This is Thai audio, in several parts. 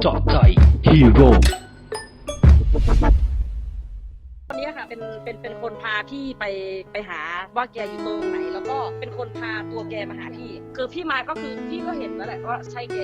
เจาะใเป็นเป็นเป็นคนพาพี่ไปไปหาว่าแกอยู่ตรงไหน แล้วก็เป็นคนพาตัวแกมาหาพี่ คือพี่มาก็คือพี่ก็เห็นแล้วแหละว่าใช่แก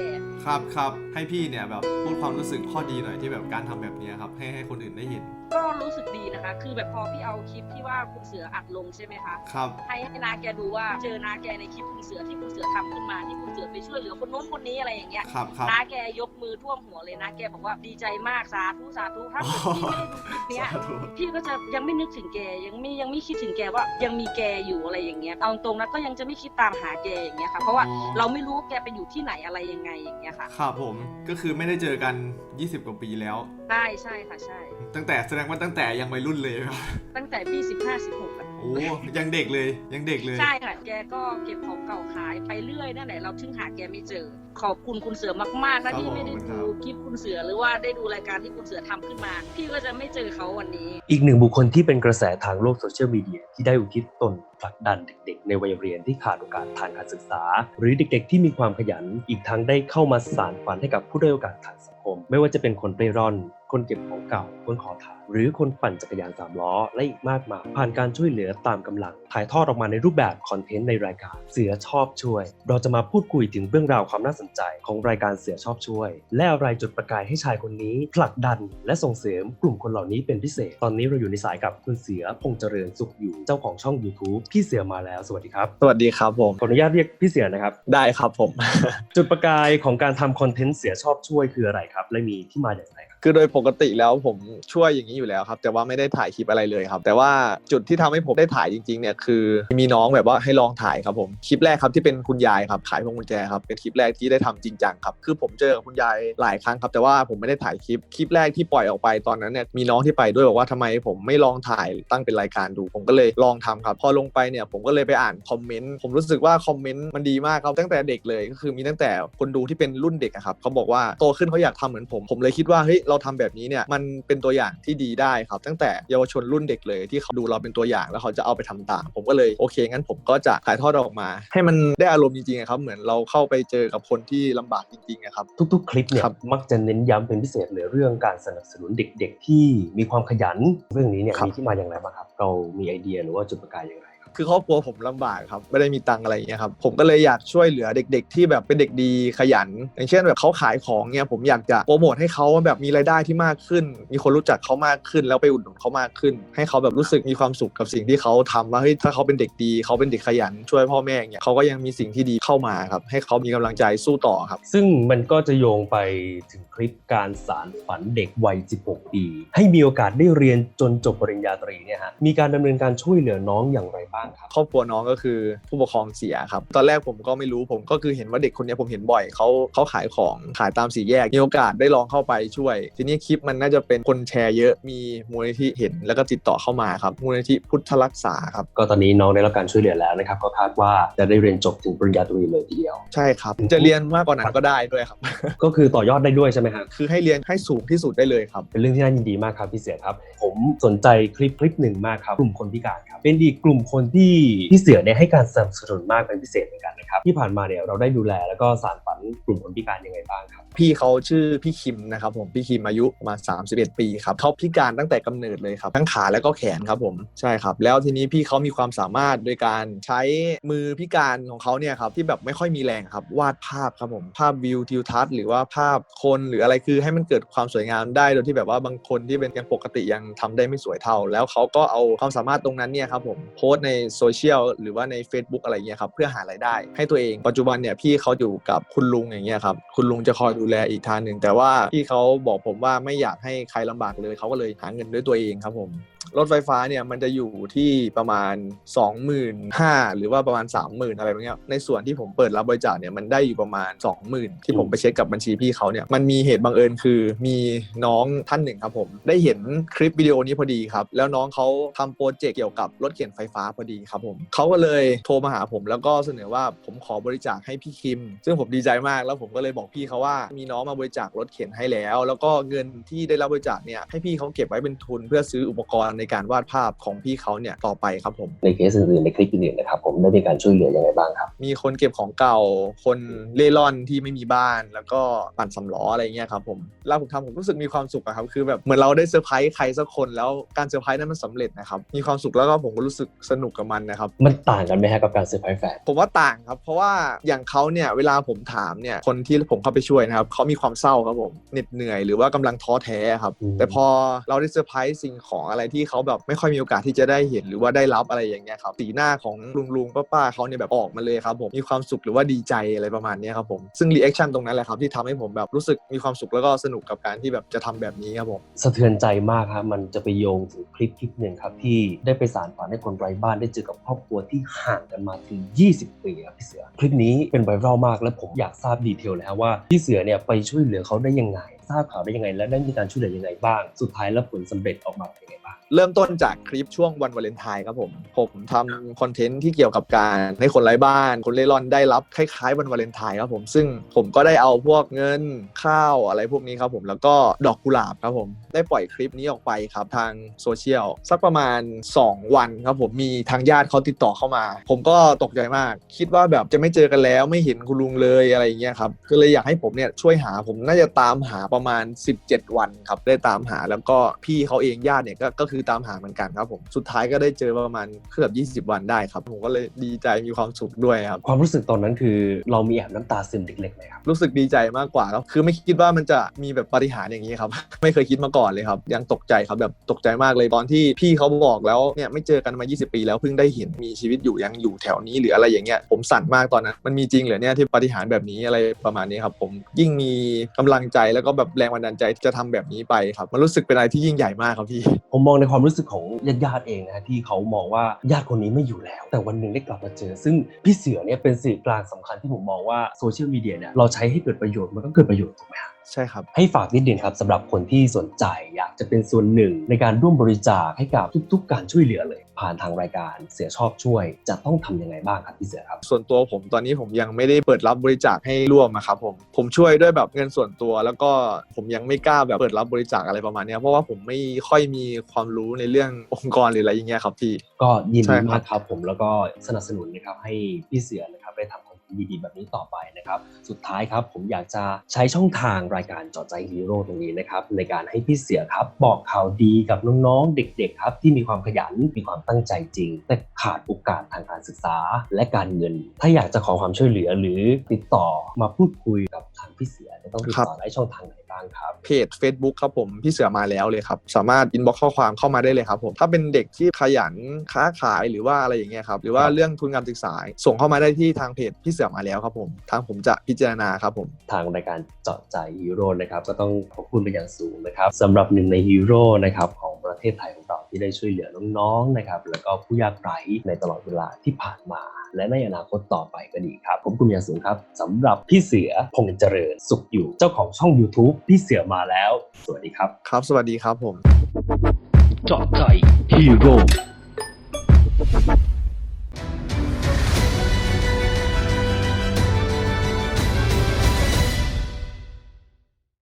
ครับครับให้พี่เนี่ยแบบพูดความรู้สึกข้อดีหน่อยที่แบบการทำแบบเนี้ยครับให้ให้คนอื่นได้เห็น ก็รู้สึกดีนะคะ คือแบบพอพี่เอาคลิปที่ว่าคุณเสืออัดลงใช่ไหมคะครับให้ให้นาแกดูว่าเจอนาแกในคลิปคุณเสือที่คุณเสือทำขึ้นมาที่คุณเสือไปช่วยเหลือคนโน้นคนนี้อะไรอย่างเงี้ยครับครับนาแกยกมือท่วมหัวเลยนาแกบอกว่าดีใจมากสาธุสาธุถ้าเกิดพี่ไม่ได้ดูคลิปเนี้ยสาธุพี่ก็จะยังไม่นึกถึงแกยังไม่ยังไม่คิดถึงแกว่ายังมีแกอยู่อะไรอย่างเงี้ยเอาตรงๆนะก็ยังจะไม่คิดตามหาแกอย่างเงี้ยค่ะ เพราะว่าอ๋อ เราไม่รู้ว่าแกไปอยู่ที่ไหนอะไรยังไงอย่างเงี้ยค่ะครับผมก็คือไม่ได้เจอกัน 20 กว่าปีแล้ว ใช่ใช่ค่ะใช่ ตั้งแต่แสดงว่าตั้งแต่ยังวัยรุ่นเลยครับ ตั้งแต่พี่สิบห้าสิบหกอะโอ้ยังเด็กเลยยังเด็กเลย ใช่ค่ะแกก็เก็บของเก่าขายไปเรื่อยนั่นแหละเราถึงหาแกไม่เจอ ขอบคุณคุณเสือมากๆครันะบที่ไม่ได้ขอบคุณครัดูบคลิปคุณเสือหรือว่าได้ดูรายการที่คุณเสือทำขึ้นมาพี่ก็จะไม่เจอเขาวันนี้ อีกหนึ่งบุคคลที่เป็นกระแสทางโลกโซเชียลมีเดียที่ได้อุทิศตนผลักดันเด็กๆ ในวัยเรียนที่ขาดโอกาสทางการศึกษา หรือเด็กๆ ที่มีความขยันอีกทั้งได้เข้ามาสานฝันให้กับผู้ด้อยโอกาสทางสังคม ไม่ว่าจะเป็นคนเร่ร่อนคนเก็บของเก่า คนขอทานหรือคนปั่นจักรยานสามล้อ และอีกมากมายผ่านการช่วยเหลือตามกำลัง ถ่ายทอดออกมาในรูปแบบคอนเทนต์ในรายการเสือชอบช่วย เราจะมาพูดคุยถึงเรื่องราวความน่าสนใจของรายการเสือชอบช่วย และอะไรจุดประกายให้ชายคนนี้ผลักดัน และส่งเสริมกลุ่มคนเหล่านี้เป็นพิเศษ ตอนนี้เราอยู่ในสายกับคุณเสือพงษ์เจริญสุขอยู่เจ้าของช่อง YouTube พี่เสือมาแล้วสวัสดีครับ สวัสดีครับผมขออนุญาตเรียกพี่เสือนะครับ ได้ครับผม จุดประกายของการทำคอนเทนต์เสือชอบช่วยคืออะไรครับ และมีที่มาอย่างไรครับ คือโดยปกติแล้วผมช่วยอย่างนี้อยู่แล้วครับ แต่ว่าไม่ได้ถ่ายคลิปอะไรเลยครับ แต่ว่าจุดที่ทำให้ผมได้ถ่ายจริงๆเนี่ยคือมีน้องแบบว่าให้ลองถ่ายครับผมคลิปแรกครับที่เป็นคุณยายครับขายพวงกุญแจครับเป็นคลิปแรกที่ได้ทำจริงจังครับคือผมเจอกับคุณยายหลายครั้งครับ แต่ว่าผมไม่ได้ถ่ายคลิปคลิปแรกที่ปล่อยออกไปตอนนั้นเนี่ยมีน้องที่ไปด้วยบอกว่าทำไมผมไม่ลองถ่ายตั้งเป็นรายการดู ผมก็เลยลองทำครับพอลงไปเนี่ยผมก็เลยไปอ่านคอมเมนต์ผมรู้สึกว่าคอมเมนต์มันดีมากครับตั้งแต่เด็กเลยก็คือมีตั้งแต่คนดูที่เป็นรุ่นเด็กครับเขาบอกว่าโตขึ้นเขาอยากทำเหมือนผมผมเลยคิดว่าเฮ้ยเราทำแบบนี้เนี่ยมันเป็นตัวอย่างที่ดีได้ครับ ตั้งแต่เยาวชนรุ่นเด็กเลยที่เขาดูเราเป็นตัวอย่างแล้วเขาจะเอาไปทำตามผมก็เลยโอเคงั้นผมก็จะถ่ายทอดออกมา ให้มันได้อารมณ์จริงๆอะครับเหมือนเราเข้าไปเจอกับคนที่ลำบากจริงๆอะครับทุกๆ คลิปเนี่ยครับมักจะเน้นย้ำเป็นพิเศษเลยเรื่องการสนับสนุนเด็ก ๆ ที่มีความขยันเรื่องนี้เนี่ยครับมีที่มาอย่างไรบ้างครับ เรามีไอเดียหรือว่าจุดประกายอย่างไร คือครอบครัวผมลำบากครับไม่ได้มีตังค์อะไรอย่างเงี้ยครับผมก็เลยอยากช่วยเหลือเด็ก ๆ ที่แบบเป็นเด็กดีขยัน อย่างเช่นแบบเขาขายของเนี่ยผมอยากจะโปรโมทให้เขาแบบมีรายได้ที่มากขึ้น มีคนรู้จักเขามากขึ้น แล้วไปอุดหนุนเขามากขึ้น ให้เขาแบบรู้สึกมีความสุขกับสิ่งที่เขาทำว่าเฮ้ยถ้าเขาเป็นเด็กดีเขาเป็นเด็กขยัน ช่วยพ่อแม่อย่างเงี้ยเขาก็ยังมีสิ่งที่ดีเข้ามาครับให้เขามีกำลังใจสู้ต่อครับ ซึ่งมันก็จะโยงไปถึงคลิปการสารฝันเด็กวัย 16 ปี ให้มีโอกาสได้เรียนจนจบปริญญาตรีเนี่ยฮะมีการดำเนินการช่วยเหลือน้องอย่างไรบ้างครับครอบครัวน้องก็คือผู้ปกครองเสียครับ ตอนแรกผมก็ไม่รู้ผมก็คือเห็นว่าเด็กคนเนี้ยผมเห็นบ่อยเขาเขาขายของขายตามสี่แยกมีโอกาสได้ลองเข้าไปช่วย ทีนี้คลิปมันน่าจะเป็นคนแชร์เยอะมีมูลนิธิเห็นแล้วก็ติดต่อเข้ามาครับมูลนิธิพุทธรักษาครับก็ตอนนี้น้องได้รับการช่วยเหลือแล้วนะครับก็คาดว่าจะได้เรียนจบถึงปริญญาตรีเลยทีเดียว ใช่ครับ จะเรียนมากกว่านั้นก็ได้ด้วยครับ ก็คือต่อยอดได้ด้วยใช่ไหมฮะคือให้เรียนให้สูงที่สุดได้เลยครับ เป็นเรื่องที่น่ายินดีมากครับพี่เสือครับ ผมสนใจคลิปคลิปหนึ่งมากครับกลุ่มคนพิการครับเป็นอีกกลุ่มคนที่พี่เสือเนี่ยให้การสนับสนุนมากเป็นพิเศษเหมือนกันนะครับที่ผ่านมาเนี่ยเราได้ดูแลแล้วก็สานฝัน กลุ่มคนพิการยังไงบ้างครับ พี่เขาชื่อพี่คิมนะครับผมพี่คิมอายุประมาณ31 ปีครับเขาพิการตั้งแต่กำเนิดเลยครับทั้งขาแล้วก็แขนครับผมใช่ครับ แล้วทีนี้พี่เขามีความสามารถโดยการใช้มือพิการของเขาเนี่ยครับที่แบบไม่ค่อยมีแรงครับวาดภาพครับผมภาพวิวทิวทัศน์หรือว่าภาพคนหรืออะไรคือให้มันเกิดความสวยงามได้โดยที่แบบว่าบางคนที่เป็นยังปกติยังทำได้ไม่สวยเท่า แล้วเขาก็เอาความสามารถตรงนั้นเนี่ยครับผมโพสต์ในโซเชียลหรือว่าใน Facebook อะไรเงี้ยครับเพื่อหารายได้ให้ตัวเองปัจจุบันเนี่ยพี่เขาอยู่กับคุณลุงอย่างเงี้ยครับคุณลุงจะคอยดูแลอีกทางหนึ่งแต่ว่าที่เขาบอกผมว่าไม่อยากให้ใครลำบากเลยเขาก็เลยหาเงินด้วยตัวเองครับผม รถไฟฟ้าเนี่ยมันจะอยู่ที่ประมาณ 25,000หรือว่าประมาณ 30,000 อะไรแบบเนี้ยในส่วนที่ผมเปิดรับบริจาคเนี่ยมันได้อยู่ประมาณ 20,000 ที่ผมไปเช็คกับบัญชีพี่เขาเนี่ยมันมีเหตุบังเอิญคือมีน้องท่านหนึ่งครับผมได้เห็นคลิปวิดีโอนี้พอดีครับแล้วน้องเขาทำโปรเจกต์เกี่ยวกับรถเข็นไฟฟ้าพอดีครับผมเขาก็เลยโทรมาหาผมแล้วก็เสนอว่าผมขอบริจาคให้พี่คิม ซึ่งผมดีใจมากแล้วผมก็เลยบอกพี่เขาว่ามีน้องมาบริจาครถเข็นให้แล้ว แล้วก็เงินที่ได้รับบริจาคเนี่ยให้พี่เขาเก็บไว้เป็นทุนเพื่อซื้ออุปกรณ์ในการวาดภาพของพี่เขาเนี่ยต่อไปครับผมในเคสอื่นๆในคลิปอื่นๆนะครับผมได้มีการช่วยเหลือยังไงบ้างครับ มีคนเก็บของเก่า คนเล่ร่อนที่ไม่มีบ้าน แล้วก็ปั่นสำล้ออะไรเงี้ยครับผมแล้วผมทำผมรู้สึกมีความสุขอะครับคือแบบเหมือนเราได้เซอร์ไพรส์ใครสักคนแล้วการเซอร์ไพรส์นั้นมันสำเร็จนะครับมีความสุขแล้วก็ผมก็รู้สึกสนุกกับมันนะครับมันต่างกันไหมฮะกับการเซอร์ไพรส์แฟนผมว่าต่างครับ เพราะว่าอย่างเขาเนี่ยเวลาผมถามเนี่ยคนที่ผมเข้าไปช่วยนะครับเขามีความเศร้าครับผมเหน็ดเหนื่อยหรือว่ากำลังท้อแท้ครับอืมแต่พอเราได้เซอร์ไพรส์สิ่งของอะไรที่เขาแบบไม่ค่อยมีโอกาสที่จะได้เห็นหรือว่าได้รับอะไรอย่างเงี้ยครับสีหน้าของลุงลุงป้าป้าๆเขาเนี่ยแบบออกมาเลยครับผมมีความสุขหรือว่าดีใจอะไรประมาณนี้ครับผมซึ่งรีแอคชั่นตรงนั้นแหละครับที่ทำให้ผมแบบรู้สึกมีความสุขแล้วก็สนุกกับการที่แบบจะทำแบบนี้ครับผมสะเทือนใจมากครับมันจะไปโยงถึงคลิปคลิปหนึ่งครับที่ได้ไปสารฝันให้คนไร้บ้านได้เจอกับครอบครัวที่ห่างกันมาถึง 20 ปีครับพี่เสือคลิปนี้เป็นไวรัลมากและผมอยากทราบดีเทลเลยครับว่าพี่เสือเนี่ยไปช่วยเหลือเขาได้ยังไง ทราบข่าวได้ยังไง และได้มีการช่วยเหลือยังไงบ้าง สุดท้ายแล้วผลสำเร็จออกมาเป็นยังไงบ้าง เริ่มต้นจากคลิปช่วงวันวาเลนไทน์ครับผม ผมทำคอนเทนต์ที่เกี่ยวกับการให้คนไร้บ้าน คนเล่ร่อนได้รับคล้ายๆวันวาเลนไทน์ครับผม ซึ่งผมก็ได้เอาพวกเงินข้าวอะไรพวกนี้ครับผม แล้วก็ดอกกุหลาบครับผม ได้ปล่อยคลิปนี้ออกไปครับทางโซเชียลสักประมาณ 2 วันครับผม มีทางญาติเขาติดต่อเข้ามา ผมก็ตกใจมาก คิดว่าแบบจะไม่เจอกันแล้วไม่เห็นคุณลุงเลยอะไรอย่างเงี้ยครับ ก็เลยอยากให้ผมเนี่ยช่วยหา ผมน่าจะตามหาประมาณ 17 วันครับได้ตามหาแล้วก็พี่เขาเองญาติเนี่ยก็ก็คือตามหาเหมือนกันครับผมสุดท้ายก็ได้เจอประมาณเกือบ20 วันได้ครับผมก็เลยดีใจมีความสุขด้วยครับความรู้สึกตอนนั้นคือเรามีแอบน้ำตาซึมเล็กๆไหมครับรู้สึกดีใจมากกว่าครับคือไม่คิดว่ามันจะมีแบบปาฏิหารย์อย่างนี้ครับไม่เคยคิดมาก่อนเลยครับยังตกใจครับแบบตกใจมากเลยตอนที่พี่เขาบอกแล้วเนี่ยไม่เจอกันมา 20 ปี แล้วเพิ่งได้เห็นมีชีวิตอยู่ยังอยู่แถวนี้หรืออะไรอย่างเงี้ยผมสั่นมากตอนนั้นมันมีจริงเหรอเนี่ยที่ปาฏิหารย์แบบนี้อะไรประมาณนี้ครับผมยิ่งมีกำลังใจแล้วก็แบบแรงบันดาลใจจะทำแบบนี้ไปครับ มันรู้สึกเป็นอะไรที่ยิ่งใหญ่มากครับพี่ ผมมองในความรู้สึกของญาติๆเองนะที่เขามองว่าญาติคนนี้ไม่อยู่แล้ว แต่วันหนึ่งได้กลับมาเจอ ซึ่งพี่เสือเนี่ยเป็นสื่อกลางสำคัญที่ผมมองว่าโซเชียลมีเดียเนี่ยเราใช้ให้เกิดประโยชน์มันก็เกิดประโยชน์ถูกไหมฮะใช่ครับ ให้ฝากนิดนึงครับสำหรับคนที่สนใจอยากจะเป็นส่วนหนึ่งในการร่วมบริจาคให้กับทุก ๆ การช่วยเหลือเลย ผ่านทางรายการเสือชอบช่วย จะต้องทำยังไงบ้างครับพี่เสือครับ ส่วนตัวผมตอนนี้ผมยังไม่ได้เปิดรับบริจาคให้ร่วมนะครับผมผมช่วยด้วยแบบเงินส่วนตัว แล้วก็ผมยังไม่กล้าแบบเปิดรับบริจาคอะไรประมาณเนี้ยเพราะว่าผมไม่ค่อยมีความรู้ในเรื่ององค์กรหรืออะไรอย่างเงี้ยครับพี่ก็ยินใช่ดีครับมากครับผมแล้วก็สนับสนุนนะครับให้พี่เสือนะครับได้ทำคอนเทนต์ ดีๆ แบบนี้ต่อไปนะครับ สุดท้ายครับผมอยากจะใช้ช่องทางรายการจอดใจฮีโร่ตรงนี้นะครับในการให้พี่เสือครับบอกข่าวดีกับน้องๆ เด็กๆ ครับ ที่มีความขยันมีความตั้งใจจริง แต่ขาดโอกาสทางการศึกษาและการเงิน ถ้าอยากจะขอความช่วยเหลือหรือติดต่อมาพูดคุย กับทางพี่เสือจะต้องติดต่อได้ช่องทางไหนบ้างครับเพจ Facebook ครับผมพี่เสือมาแล้วเลยครับ สามารถอินบ็อกข้อความเข้ามาได้เลยครับผมถ้าเป็นเด็กที่ขยันค้าขายหรือว่าอะไรอย่างเงี้ยครับหรือว่าครับเรื่องทุนการศึกษาส่งเข้ามาได้ที่ทางเพจพี่เสือมาแล้วครับผม ทางผมจะพิจารณาครับผม ทางรายการเจาะใจฮีโร่นะครับก็ต้องขอบคุณเป็นอย่างสูงนะครับสำหรับหนึ่งในฮีโร่นะครับของประเทศไทยของเราที่ได้ช่วยเหลือน้องๆนะครับแล้วก็ผู้ยากไร้ในตลอดเวลาที่ผ่านมา และในอนาคตต่อไปก็ดีครับ ผมกุมยาสูงครับสำหรับพี่เสือพงเจริญสุขอยู่เจ้าของช่อง YouTube พี่เสือมาแล้ว สวัสดีครับ ครับ สวัสดีครับผม เจาะใจฮีโร่